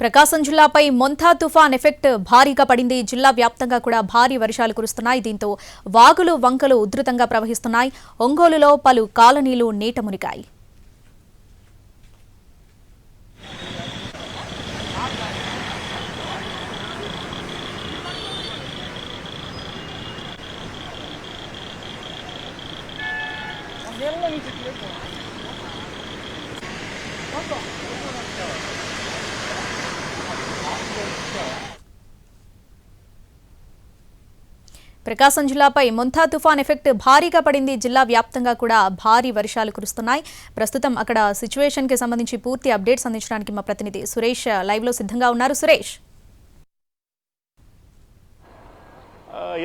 Prakasam జిల్లాపై Montha తుఫాన్ effect భారీగా పడింది. జిల్లా వ్యాప్తంగా కూడా భారీ వర్షాలు కురుస్తున్నాయి. దీంతో వాగులు వంకలు ఉధృతంగా ప్రవహిస్తున్నాయి. ఒంగోలులో పలు కాలనీలు నీట మునిగాయి. ప్రకాశం జిల్లాపై ముంతా తుఫాన్ ఎఫెక్ట్ భారీగా పడింది. జిల్లా వ్యాప్తంగా కూడా భారీ వర్షాలు కురుస్తున్నాయి. ప్రస్తుతం అక్కడ సిచ్యువేషన్కి సంబంధించి పూర్తి అప్డేట్స్ అందించడానికి మా ప్రతినిధి సురేష్ లైవ్లో సిద్ధంగా ఉన్నారు. సురేష్.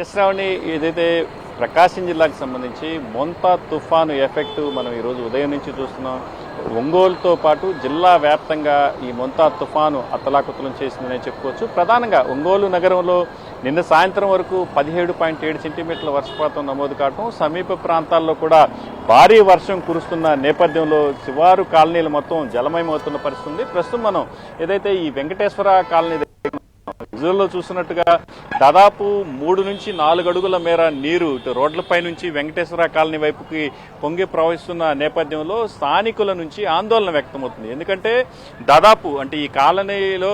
ఎస్ రావణి ఏదైతే ప్రకాశం జిల్లాకు సంబంధించి మొంతా తుఫాను ఎఫెక్ట్ మనం ఈరోజు ఉదయం నుంచి చూస్తున్నాం. ఒంగోలుతో పాటు జిల్లా వ్యాప్తంగా ఈ మొంతా తుఫాను అత్తలాకుతలం చేసిందనే చెప్పుకోవచ్చు. ప్రధానంగా ఒంగోలు నగరంలో నిన్న సాయంత్రం వరకు పదిహేడు పాయింట్ ఏడు సెంటీమీటర్ల వర్షపాతం నమోదు కావడం సమీప ప్రాంతాల్లో కూడా భారీ వర్షం కురుస్తున్న నేపథ్యంలో శివారు కాలనీలు మొత్తం జలమయమవుతున్న పరిస్థితి ఉంది. ప్రస్తుతం మనం ఏదైతే ఈ వెంకటేశ్వర కాలనీ విజువల్లో చూసినట్టుగా దాదాపు మూడు నుంచి నాలుగు అడుగుల మేర నీరు ఇటు రోడ్లపై నుంచి వెంకటేశ్వర కాలనీ వైపుకి పొంగి ప్రవహిస్తున్న నేపథ్యంలో స్థానికుల నుంచి ఆందోళన వ్యక్తమవుతుంది. ఎందుకంటే దాదాపు అంటే ఈ కాలనీలో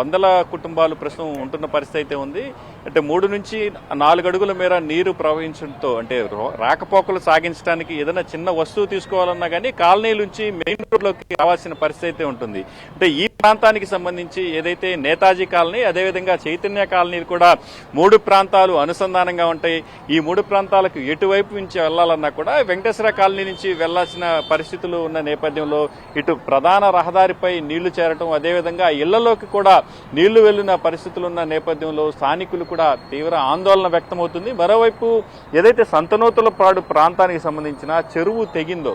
వందల కుటుంబాలు ప్రస్తుతం ఉంటున్న పరిస్థితి అయితే ఉంది. అంటే మూడు నుంచి నాలుగు అడుగుల మేర నీరు ప్రవహించడంతో అంటే రో- రాకపోకలు సాగించడానికి ఏదైనా చిన్న వస్తువు తీసుకోవాలన్నా కానీ కాలనీ నుంచి మెయిన్ రోడ్లోకి రావాల్సిన పరిస్థితి అయితే ఉంటుంది. అంటే ఈ ప్రాంతానికి సంబంధించి ఏదైతే నేతాజీ కాలనీ అదేవిధంగా చైతన్య కాలనీలు కూడా మూడు ప్రాంతాలు అనుసంధానంగా ఉంటాయి. ఈ మూడు ప్రాంతాలకు ఎటువైపు నుంచి వెళ్ళాలన్నా కూడా వెంకటేశ్వర కాలనీ నుంచి వెళ్ళాల్సిన పరిస్థితులు ఉన్న నేపథ్యంలో ఇటు ప్రధాన రహదారిపై నీళ్ళు చేరటం అదేవిధంగా ఇళ్ళలోకి కూడా నీళ్ళు వెళ్ళిన పరిస్థితులు ఉన్న నేపథ్యంలో స్థానికులు కూడా తీవ్ర ఆందోళన వ్యక్తమవుతుంది. మరోవైపు ఏదైతే సంతనోతులపాడు ప్రాంతానికి సంబంధించిన చెరువు తెగిందో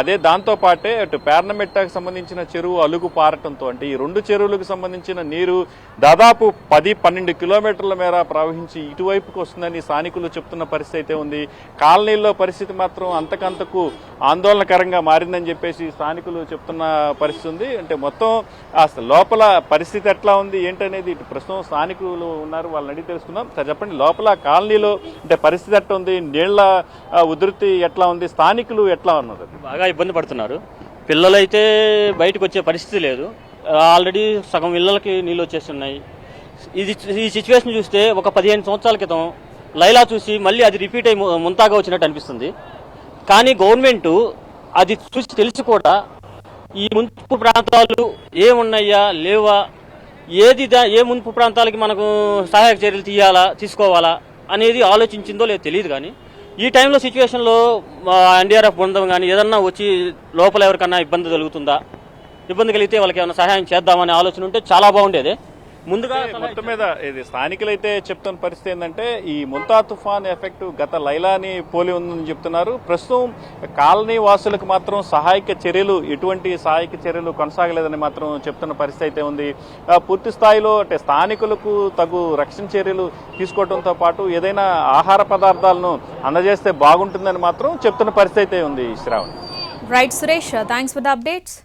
అదే దాంతో పాటే అటు పేర్నమెట్టకు సంబంధించిన చెరువు అలుగు పారటంతో అంటే ఈ రెండు చెరువులకు సంబంధించిన నీరు దాదాపు పది పన్నెండు కిలోమీటర్ల మేర ప్రవహించి ఇటువైపుకు వస్తుందని స్థానికులు చెప్తున్న పరిస్థితి అయితే ఉంది. కాలనీల్లో పరిస్థితి మాత్రం అంతకంతకు ఆందోళనకరంగా మారిందని చెప్పేసి స్థానికులు చెప్తున్న పరిస్థితి ఉంది. అంటే మొత్తం ఆ లోపల పరిస్థితి ఎట్లా ఉంది ఏంటనేది ఇటు ప్రస్తుతం స్థానికులు ఉన్నారు వాళ్ళని అడిగి తెలుసుకుందాం. సార్ చెప్పండి లోపల కాలనీలో అంటే పరిస్థితి ఎట్లా ఉంది? నీళ్ళ ఉధృతి ఎట్లా ఉంది? స్థానికులు ఎట్లా ఉన్నారు? బాగా ఇబ్బంది పడుతున్నారు. పిల్లలైతే బయటకు వచ్చే పరిస్థితి లేదు. ఆల్రెడీ సగం ఇళ్ళకి నీళ్ళు వచ్చేస్తున్నాయి. ఇది ఈ సిచ్యువేషన్ చూస్తే ఒక పదిహేను సంవత్సరాల క్రితం లైలా చూసి మళ్ళీ అది రిపీట్ అయి ముంతాగా వచ్చినట్టు అనిపిస్తుంది. కానీ గవర్నమెంట్ అది చూసి తెలిసి కూడా ఈ ముంపు ప్రాంతాలు ఏమున్నాయా లేవా ఏది దా- ఏ మున్పు ప్రాంతాలకి మనకు సహాయక చర్యలు తీయాలా తీసుకోవాలా అనేది ఆలోచించిందో లేదో తెలియదు కానీ ఈ టైంలో సిచ్యువేషన్లో ఎన్డీఆర్ఎఫ్ బృందం కానీ ఏదన్నా వచ్చి లోపల ఎవరికన్నా ఇబ్బంది కలుగుతుందా ఇబ్బంది కలిగితే వాళ్ళకి ఏమైనా సహాయం చేద్దామనే ఆలోచన ఉంటే చాలా బాగుండేది. ముందుగా మొత్తం మీద ఇది స్థానికులైతే చెప్తున్న పరిస్థితి ఏంటంటే ఈ ముంతా తుఫాన్ ఎఫెక్ట్ గత లైలాని పోలి ఉందని చెప్తున్నారు. ప్రస్తుతం కాలనీ వాసులకు మాత్రం సహాయక చర్యలు ఎటువంటి సహాయక చర్యలు కొనసాగలేదని మాత్రం చెప్తున్న పరిస్థితి అయితే ఉంది. పూర్తి స్థాయిలో అంటే స్థానికులకు తగు రక్షణ చర్యలు తీసుకోవడంతో పాటు ఏదైనా ఆహార పదార్థాలను అందజేస్తే బాగుంటుందని మాత్రం చెప్తున్న పరిస్థితి అయితే ఉంది Shravan. Right Suresh thanks for the updates